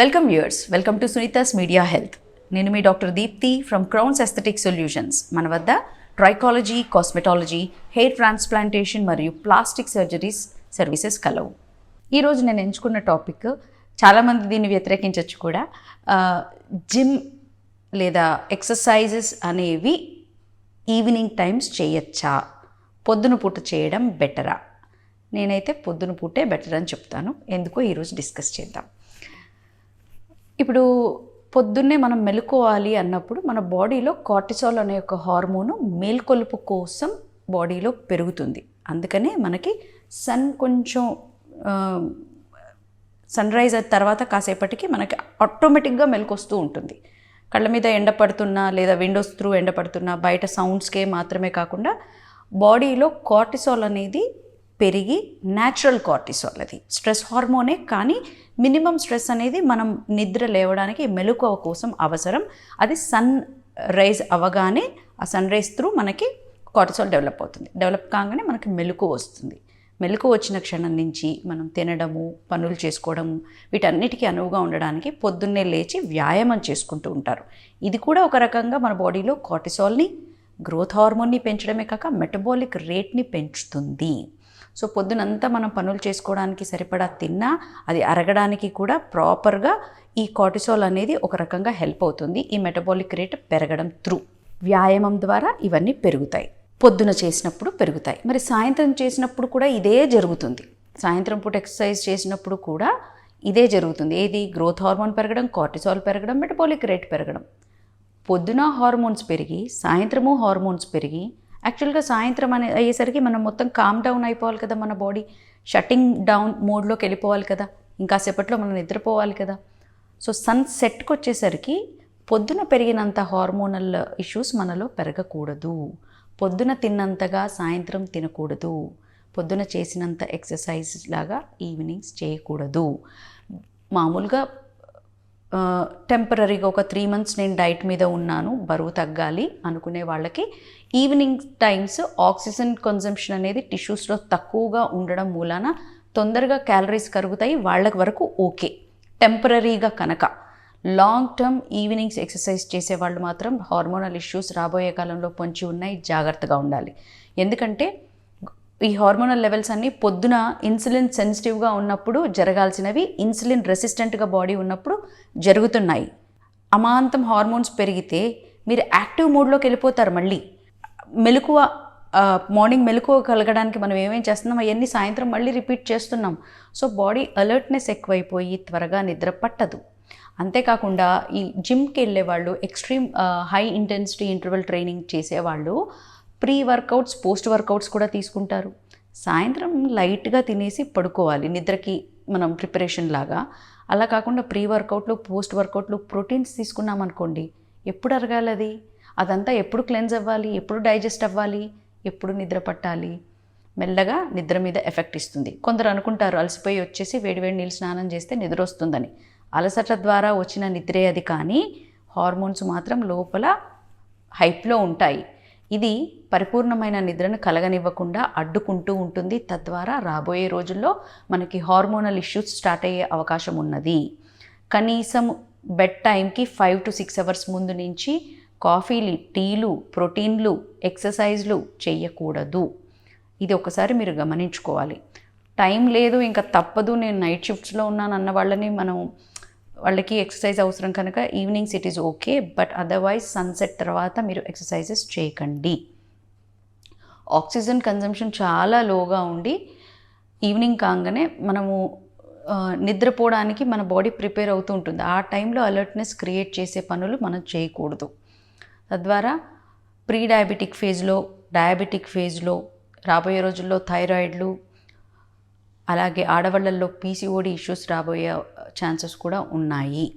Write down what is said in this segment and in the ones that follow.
Welcome viewers welcome to Sunitha's media health నేను మీ doctor Deepthi from Crowns aesthetic solutions మన వద్ద trichology cosmetology hair transplantation మరియు plastic surgeries services కలవు. ఈరోజు నేను ఎంచుకున్న టాపిక్ చాలామంది దీన్ని వ్యతిరేకించవచ్చు కూడా జిమ్ లేదా ఎక్సర్సైజెస్ అనేవి ఈవినింగ్ టైమ్స్ చేయొచ్చా? పొద్దున పూట చేయడం బెటరా నేనైతే పొద్దున పూటే బెటర్ అని చెప్తాను. ఎందుకో ఈరోజు డిస్కస్ చేద్దాం. ఇప్పుడు పొద్దున్నే మనం మెలుకోవాలి అన్నప్పుడు మన బాడీలో కార్టిసాల్ అనే ఒక హార్మోను మేల్కొలుపు కోసం బాడీలో పెరుగుతుంది. అందుకనే మనకి సన్ కొంచెం సన్ రైజ్ అయిన తర్వాత కాసేపటికి మనకి ఆటోమేటిక్గా మెలకొస్తూ ఉంటుంది. కళ్ళ మీద ఎండ పడుతున్నా లేదా విండోస్ త్రూ ఎండ పడుతున్నా బయట సౌండ్స్కే మాత్రమే కాకుండా బాడీలో కార్టిసాల్ అనేది పెరిగి న్యాచురల్ కార్టిసాల్ అది. స్ట్రెస్ హార్మోనే కానీ మినిమం స్ట్రెస్ అనేది మనం నిద్ర లేవడానికి మెలకువ కోసం అవసరం. అది సన్ రైజ్ అవ్వగానే ఆ సన్ రైజ్ త్రూ మనకి కార్టిసాల్ డెవలప్ అవుతుంది. డెవలప్ కాగానే మనకి మెలకు వస్తుంది. మెలకు వచ్చిన క్షణం నుంచి మనం తినడము పనులు చేసుకోవడము వీటన్నిటికీ అనువుగా ఉండడానికి పొద్దున్నే లేచి వ్యాయామం చేసుకుంటూ ఉంటారు. ఇది కూడా ఒక రకంగా మన బాడీలో కార్టిసాల్ని గ్రోత్ హార్మోన్ని పెంచడమే కాక మెటబాలిక్ రేట్ని పెంచుతుంది. సో పొద్దునంతా మనం పనులు చేసుకోవడానికి సరిపడా తిన్నా అది అరగడానికి కూడా ప్రాపర్గా ఈ కార్టిసాల్ అనేది ఒక రకంగా హెల్ప్ అవుతుంది. ఈ మెటబాలిక్ రేట్ పెరగడం త్రూ. వ్యాయామం ద్వారా ఇవన్నీ పెరుగుతాయి. పొద్దున చేసినప్పుడు పెరుగుతాయి. మరి సాయంత్రం చేసినప్పుడు కూడా ఇదే జరుగుతుంది. సాయంత్రం పూట ఎక్సర్సైజ్ చేసినప్పుడు కూడా ఇదే జరుగుతుంది. ఏది? గ్రోత్ హార్మోన్ పెరగడం కార్టిసాల్ పెరగడం మెటబాలిక్ రేట్ పెరగడం. పొద్దున హార్మోన్స్ పెరిగి సాయంత్రము హార్మోన్స్ పెరిగి యాక్చువల్గా సాయంత్రం అనే అయ్యేసరికి మనం మొత్తం కామ్ డౌన్ అయిపోవాలి కదా మన బాడీ షట్టింగ్ డౌన్ మోడ్లోకి వెళ్ళిపోవాలి కదా. ఇంకా సేపట్లో మనం నిద్రపోవాలి కదా. సో సన్ సెట్కి వచ్చేసరికి పొద్దున పెరిగినంత హార్మోనల్ ఇష్యూస్ మనలో పెరగకూడదు. పొద్దున తిన్నంతగా సాయంత్రం తినకూడదు. పొద్దున చేసినంత ఎక్సర్సైజ్ లాగా ఈవినింగ్స్ చేయకూడదు. మామూలుగా టెంపరీగా ఒక త్రీ మంత్స్ నేను డైట్ మీద ఉన్నాను బరువు తగ్గాలి అనుకునే వాళ్ళకి ఈవినింగ్ టైమ్స్ ఆక్సిజన్ కన్జంప్షన్ అనేది టిష్యూస్లో తక్కువగా ఉండడం మూలాన తొందరగా క్యాలరీస్ కరుగుతాయి వాళ్ళకి వరకు ఓకే. టెంపరీగా కనుక. లాంగ్ టర్మ్ ఈవినింగ్స్ ఎక్సర్సైజ్ చేసే వాళ్ళు మాత్రం హార్మోనల్ ఇష్యూస్ రాబోయే కాలంలో పొంచి ఉన్నాయి జాగ్రత్తగా ఉండాలి. ఎందుకంటే ఈ హార్మోనల్ లెవెల్స్ అన్నీ పొద్దున ఇన్సులిన్ సెన్సిటివ్గా ఉన్నప్పుడు జరగాల్సినవి ఇన్సులిన్ రెసిస్టెంట్గా బాడీ ఉన్నప్పుడు జరుగుతున్నాయి. అమాంతం హార్మోన్స్ పెరిగితే మీరు యాక్టివ్ మోడ్లోకి వెళ్ళిపోతారు మళ్ళీ. మెలకువ మార్నింగ్ మెలకువ కలగడానికి మనం ఏమేం చేస్తున్నాం? అవన్నీ సాయంత్రం మళ్ళీ రిపీట్ చేస్తున్నాం. సో బాడీ అలర్ట్నెస్ ఎక్కువైపోయి త్వరగా నిద్ర పట్టదు. అంతేకాకుండా ఈ జిమ్కి వెళ్ళే వాళ్ళు extreme high intensity interval training చేసేవాళ్ళు ప్రీ వర్కౌట్స్ పోస్ట్ వర్కౌట్స్ కూడా తీసుకుంటారు. సాయంత్రం లైట్గా తినేసి పడుకోవాలి నిద్రకి మనం ప్రిపరేషన్ లాగా. అలా కాకుండా ప్రీ వర్కౌట్లు పోస్ట్ వర్కౌట్లు ప్రోటీన్స్ తీసుకున్నాం అనుకోండి ఎప్పుడు అరగాలి అది? అదంతా ఎప్పుడు క్లెన్స్ అవ్వాలి? ఎప్పుడు డైజెస్ట్ అవ్వాలి? ఎప్పుడు నిద్ర పట్టాలి? మెల్లగా నిద్ర మీద ఎఫెక్ట్ ఇస్తుంది. కొందరు అనుకుంటారు అలసిపోయి వచ్చేసి వేడివేడి నీళ్ళు స్నానం చేస్తే నిద్ర వస్తుందని. అలసట ద్వారా వచ్చిన నిద్రే అది కానీ హార్మోన్స్ మాత్రం లోపల హైప్లో ఉంటాయి. ఇది పరిపూర్ణమైన నిద్రను కలగనివ్వకుండా అడ్డుకుంటూ ఉంటుంది. తద్వారా రాబోయే రోజుల్లో మనకి హార్మోనల్ ఇష్యూస్ స్టార్ట్ అయ్యే అవకాశం ఉన్నది. కనీసం బెడ్ టైంకి ఫైవ్ టు సిక్స్ అవర్స్ ముందు నుంచి కాఫీలు టీలు ప్రోటీన్లు ఎక్సర్సైజ్లు చేయకూడదు ఇది ఒకసారి మీరు గమనించుకోవాలి. టైం లేదు ఇంకా తప్పదు నేను నైట్ షిఫ్ట్స్లో ఉన్నాను అన్న వాళ్ళని మనం వాళ్ళకి ఎక్సర్సైజ్ అవసరం కనుక evenings it is okay but otherwise sunset తర్వాత మీరు ఎక్సర్సైజెస్ చేయకండి. ఆక్సిజన్ కన్జంప్షన్ చాలా లోగా ఉండి ఈవినింగ్ కాగానే మనము నిద్రపోవడానికి మన బాడీ ప్రిపేర్ అవుతూ ఉంటుంది. ఆ టైంలో అలర్ట్నెస్ క్రియేట్ చేసే పనులు మనం చేయకూడదు. తద్వారా ప్రీ డయాబెటిక్ ఫేజ్లో డయాబెటిక్ ఫేజ్లో రాబోయే రోజుల్లో థైరాయిడ్లు అలాగే ఆడవాళ్ళల్లో పీసీఓడి ఇష్యూస్ రాబోయే uh, ఛాన్సెస్ కూడా ఉన్నాయి.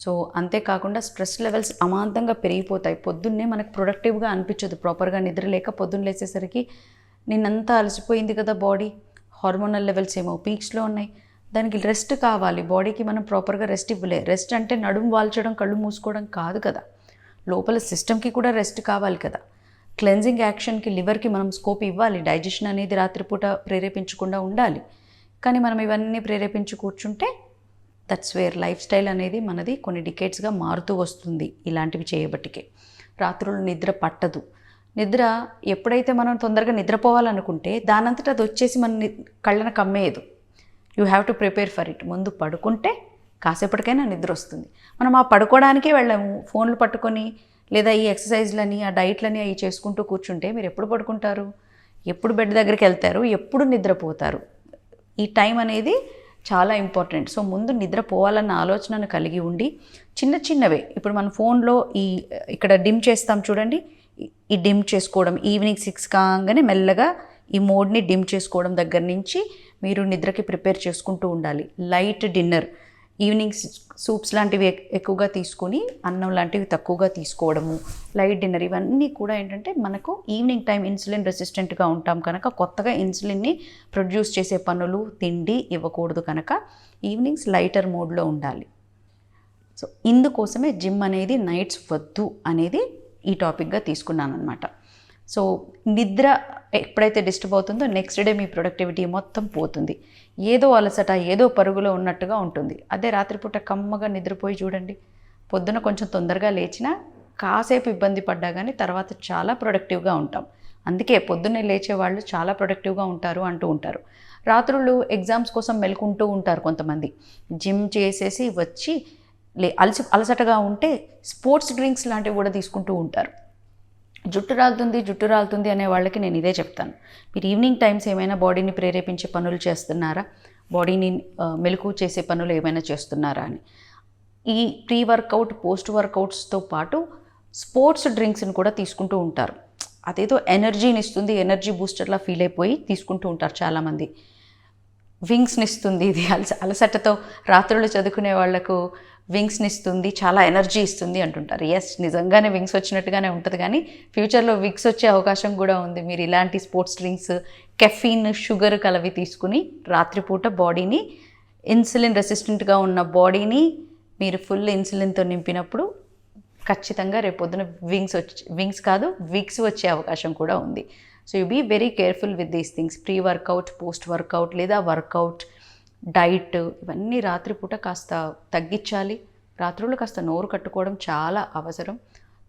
సో అంతేకాకుండా స్ట్రెస్ లెవెల్స్ అమాంతంగా పెరిగిపోతాయి. పొద్దున్నే మనకు ప్రొడక్టివ్గా అనిపించదు. ప్రాపర్గా నిద్ర లేక పొద్దున్న లేచేసరికి నిన్నంతా అలసిపోయింది కదా బాడీ హార్మోనల్ లెవెల్స్ ఏమో పీక్స్లో ఉన్నాయి. దానికి రెస్ట్ కావాలి. బాడీకి మనం ప్రాపర్గా రెస్ట్ ఇవ్వలే. రెస్ట్ అంటే నడుము వాల్చడం కళ్ళు మూసుకోవడం కాదు కదా. లోపల సిస్టమ్కి కూడా రెస్ట్ కావాలి కదా. క్లెన్జింగ్ యాక్షన్కి లివర్కి మనం స్కోప్ ఇవ్వాలి. డైజెషన్ అనేది రాత్రిపూట ప్రేరేపించకుండా ఉండాలి. కానీ మనం ఇవన్నీ ప్రేరేపించి కూర్చుంటే దట్స్ వేర్ లైఫ్ స్టైల్ అనేది మనది కొన్ని డికేట్స్గా మారుతూ వస్తుంది ఇలాంటివి చేయబట్టికే. రాత్రులు నిద్ర పట్టదు. నిద్ర ఎప్పుడైతే మనం తొందరగా నిద్రపోవాలనుకుంటే దానంతట అది వచ్చేసి మన కళ్ళను కమ్మేయదు. You have to prepare for it ముందు పడుకుంటే కాసేపటికైనా నిద్ర వస్తుంది. మనం ఆ పడుకోవడానికే వెళ్ళాము. ఫోన్లు పట్టుకొని లేదా ఈ ఎక్సర్సైజ్లని ఆ డైట్లని అవి చేసుకుంటూ కూర్చుంటే మీరు ఎప్పుడు పడుకుంటారు? ఎప్పుడు బెడ్ దగ్గరికి వెళ్తారు? ఎప్పుడు నిద్రపోతారు? ఈ టైం అనేది చాలా ఇంపార్టెంట్. సో ముందు నిద్రపోవాలన్న ఆలోచనను కలిగి ఉండి చిన్న చిన్నవే. ఇప్పుడు మన ఫోన్లో ఈ ఇక్కడ డిమ్ చేస్తాం చూడండి. ఈ- ఈ డిమ్ చేసుకోవడం ఈవినింగ్ సిక్స్ కాగానే మెల్లగా ఈ మోడ్ని డిమ్ చేసుకోవడం దగ్గర నుంచి మీరు నిద్రకి ప్రిపేర్ చేసుకుంటూ ఉండాలి. Light dinner. ఈవినింగ్ సూప్స్ లాంటివి ఎక్కువగా తీసుకొని అన్నం లాంటివి తక్కువగా తీసుకోవడము లైట్ డిన్నర్ ఇవన్నీ కూడా ఏంటంటే మనకు ఈవినింగ్ టైం ఇన్సులిన్ రెసిస్టెంట్గా ఉంటాం కనుక కొత్తగా ఇన్సులిన్ని ప్రొడ్యూస్ చేసే పనులు తిండి ఇవ్వకూడదు కనుక ఈవినింగ్స్ లైటర్ మోడ్లో ఉండాలి. సో ఇందుకోసమే జిమ్ అనేది నైట్స్ వద్దు అనేది ఈ టాపిక్గా తీసుకున్నాను అనమాట సో నిద్ర ఎప్పుడైతే డిస్టర్బ్ అవుతుందో నెక్స్ట్ డే మీ ప్రొడక్టివిటీ మొత్తం పోతుంది. ఏదో అలసట ఏదో పరుగులో ఉన్నట్టుగా ఉంటుంది. అదే రాత్రిపూట కమ్మగా నిద్రపోయి చూడండి. పొద్దున కొంచెం తొందరగా లేచినా కాసేపు ఇబ్బంది పడ్డా కానీ తర్వాత చాలా ప్రొడక్టివ్గా ఉంటాం. అందుకే పొద్దున్నే లేచే వాళ్ళు చాలా ప్రొడక్టివ్గా ఉంటారు అంటూ ఉంటారు. రాత్రులు ఎగ్జామ్స్ కోసం మెలుకుంటూ ఉంటారు కొంతమంది. జిమ్ చేసేసి వచ్చి లే అలసి అలసటగా ఉంటే స్పోర్ట్స్ డ్రింక్స్ లాంటివి కూడా తీసుకుంటూ ఉంటారు. జుట్టు రాలుతుంది జుట్టు రాలుతుంది అనే వాళ్ళకి నేను ఇదే చెప్తాను. మీరు ఈవినింగ్ టైమ్స్ ఏమైనా బాడీని ప్రేరేపించే పనులు చేస్తున్నారా? బాడీని మెలకు చేసే పనులు ఏమైనా చేస్తున్నారా అని. ఈ ప్రీ వర్కౌట్ పోస్ట్ వర్కౌట్స్తో పాటు స్పోర్ట్స్ డ్రింక్స్ని కూడా తీసుకుంటూ ఉంటారు. అదేదో ఎనర్జీని ఇస్తుంది ఎనర్జీ బూస్టర్లా ఫీల్ అయిపోయి తీసుకుంటూ ఉంటారు చాలామంది. వింగ్స్ని ఇస్తుంది ఇది అలస అలసటతో రాత్రులు చదువుకునే వాళ్ళకు వింగ్స్ని ఇస్తుంది చాలా ఎనర్జీ ఇస్తుంది అంటుంటారు. ఎస్ నిజంగానే వింగ్స్ వచ్చినట్టుగానే ఉంటుంది కానీ ఫ్యూచర్లో వింగ్స్ వచ్చే అవకాశం కూడా ఉంది. మీరు ఇలాంటి స్పోర్ట్స్ డ్రింక్స్ కెఫీన్ షుగర్ కలవి తీసుకుని రాత్రిపూట బాడీని ఇన్సులిన్ రెసిస్టెంట్గా ఉన్న బాడీని మీరు ఫుల్ ఇన్సులిన్తో నింపినప్పుడు ఖచ్చితంగా రేపొద్దున వింగ్స్ వచ్చి వింగ్స్ కాదు విక్స్ వచ్చే అవకాశం కూడా ఉంది. So you be very careful with these things pre workout post workout లేదా వర్కౌట్ డైట్ ఇవన్నీ రాత్రిపూట కాస్త తగ్గించాలి. రాత్రులు కాస్త నోరు కట్టుకోవడం చాలా అవసరం.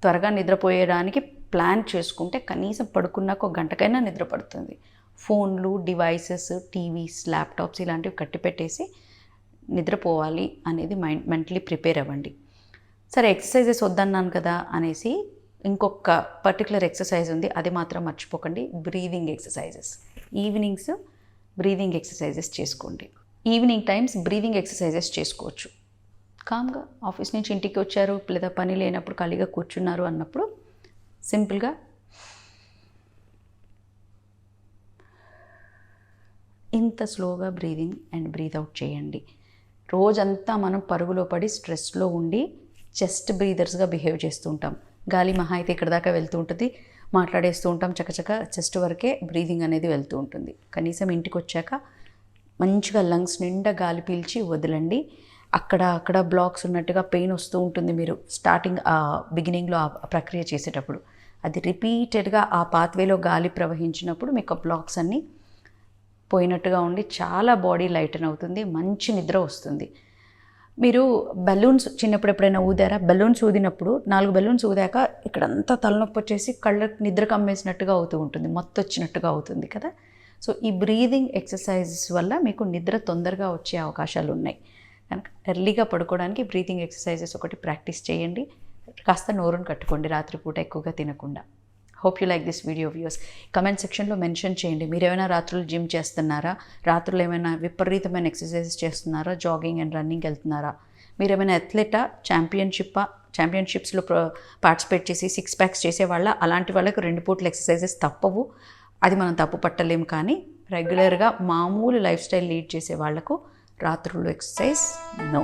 త్వరగా నిద్రపోయేయడానికి ప్లాన్ చేసుకుంటే కనీసం పడుకున్నాక ఒక గంటకైనా నిద్ర పడుతుంది ఫోన్లు డివైసెస్ టీవీస్ ల్యాప్టాప్స్ ఇలాంటివి కట్టిపెట్టేసి నిద్రపోవాలి అనేది మైండ్ మెంటలీ ప్రిపేర్ అవ్వండి. సరే ఎక్సర్సైజెస్ వద్దన్నాను కదా అనేసి ఇంకొక పర్టికులర్ ఎక్సర్సైజ్ ఉంది అది మాత్రం మర్చిపోకండి. Breathing exercises. Evenings breathing exercises చేసుకోండి. ఈవినింగ్ టైమ్స్ బ్రీదింగ్ ఎక్సర్సైజెస్ చేసుకోవచ్చు. కామ్గా ఆఫీస్ నుంచి ఇంటికి వచ్చారు లేదా పని లేనప్పుడు ఖాళీగా కూర్చున్నారు అన్నప్పుడు సింపుల్గా ఇంత స్లోగా బ్రీదింగ్ అండ్ బ్రీత్ అవుట్ చేయండి. రోజంతా మనం పరుగులో పడి స్ట్రెస్లో ఉండి చెస్ట్ బ్రీదర్స్గా బిహేవ్ చేస్తూ ఉంటాం. గాలి మహా అయితే ఇక్కడ దాకా వెళ్తూ ఉంటుంది. మాట్లాడేస్తూ ఉంటాం చకచక చెస్ట్ వరకే బ్రీదింగ్ అనేది వెళ్తూ ఉంటుంది. కనీసం ఇంటికి వచ్చాక మంచిగా లంగ్స్ నిండా గాలి పీల్చి వదలండి. అక్కడ అక్కడ బ్లాక్స్ ఉన్నట్టుగా పెయిన్ వస్తూ ఉంటుంది మీరు స్టార్టింగ్ బిగినింగ్లో ఆ ప్రక్రియ చేసేటప్పుడు. అది రిపీటెడ్గా ఆ పాత్వేలో గాలి ప్రవహించినప్పుడు మీకు ఆ బ్లాక్స్ అన్నీ పోయినట్టుగా ఉండి చాలా బాడీ లైటన్ అవుతుంది మంచి నిద్ర వస్తుంది. మీరు బెలూన్స్ చిన్నప్పుడు ఎప్పుడైనా ఊదారా? బెలూన్స్ ఊదినప్పుడు నాలుగు బెలూన్స్ ఊదాక ఇక్కడంతా తలనొప్పి వచ్చేసి కళ్ళకు నిద్ర కమ్మేసినట్టుగా అవుతూ ఉంటుంది మత్తు వచ్చినట్టుగా అవుతుంది కదా? సో ఈ బ్రీదింగ్ ఎక్సర్సైజెస్ వల్ల మీకు నిద్ర తొందరగా వచ్చే అవకాశాలు ఉన్నాయి. కనుక ఎర్లీగా పడుకోవడానికి బ్రీతింగ్ ఎక్సర్సైజెస్ ఒకటి ప్రాక్టీస్ చేయండి. కాస్త నోరును కట్టుకోండి రాత్రిపూట ఎక్కువగా తినకుండా. Hope you like this video views comment సెక్షన్లో మెన్షన్ చేయండి. మీరు ఏమైనా రాత్రులు జిమ్ చేస్తున్నారా? రాత్రులు ఏమైనా విపరీతమైన ఎక్సర్సైజెస్ చేస్తున్నారా? జాగింగ్ అండ్ రన్నింగ్ వెళ్తున్నారా? మీరు ఏమైనా అథ్లెటా ఛాంపియన్షిప్ ఛాంపియన్షిప్స్లో పార్టిసిపేట్ చేసి సిక్స్ ప్యాక్స్ చేసే వాళ్ళ అలాంటి వాళ్ళకు రెండు పూట్ల ఎక్సర్సైజెస్ తప్పవు. అది మనం తప్పు పట్టలేం కానీ రెగ్యులర్గా మామూలు లైఫ్ స్టైల్ లీడ్ చేసే వాళ్ళకు రాత్రులు ఎక్సర్సైజ్ నో